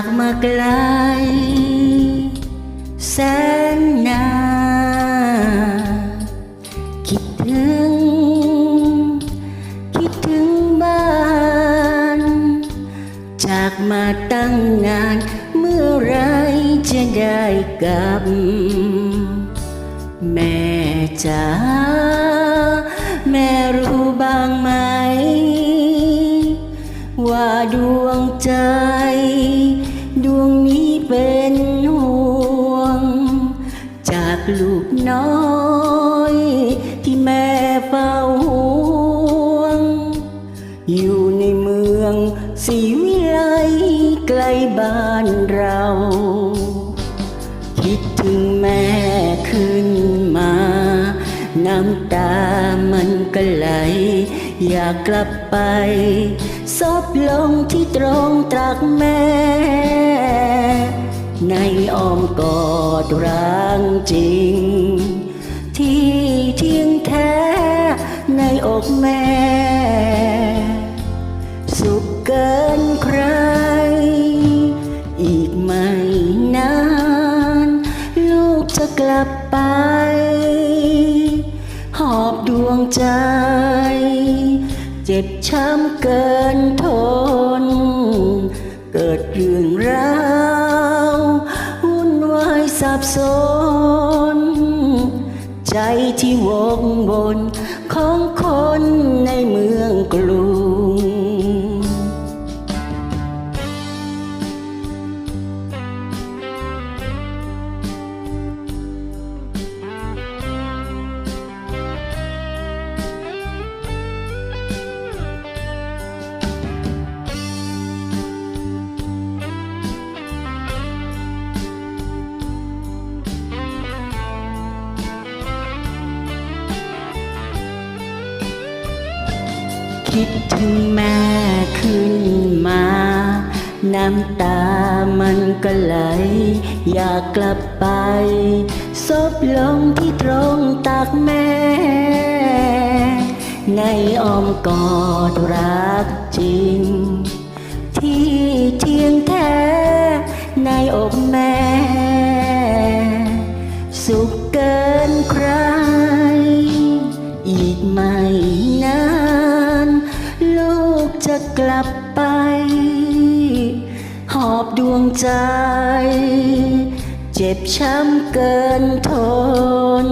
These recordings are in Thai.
จากมาไกล แสนนานคิดถึง คิดถึงบ้าน จากมาตั้งนาน เมื่อไรจะได้กลับ แม่จ๋าแม่รู้บ้างไหม ลูกน้อย ที่แม่เฝ้าห่วง อยู่ในเมืองสีวิไลไกลบ้านเรา คิดถึงแม่ขึ้นมา น้ำตามันก็ไหล อยากกลับไปซบลงที่ตรงตรักแม่ ในอ้อมกอดรักจริง ที่เที่ยงแท้ในอกแม่ สุขเกินใคร อีกไม่นาน ลูกจะกลับไป หอบดวงใจ เจ็บช้ำเกินทน เกิดเรื่องราววุ่นวาย บสน ใจที่วงวนของคน คิดถึงแม่ขึ้นมา น้ำตามันก็ไหล อยากกลับไปซบลงที่ตรงตักแม่ ในอ้อมกอดรักจริง ที่เทียงแท้ ในอกแม่ สุขเกินใคร ดวงใจ เจ็บช้ำเกินทน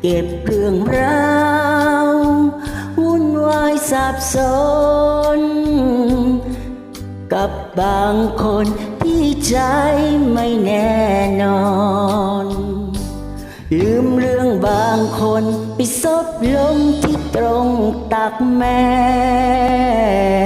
เก็บเรื่องราววุ่นวายสับสน กับบางคนที่ใจไม่แน่นอน ลืมเรื่องบางคนไปซบลงที่ตรงตักแม่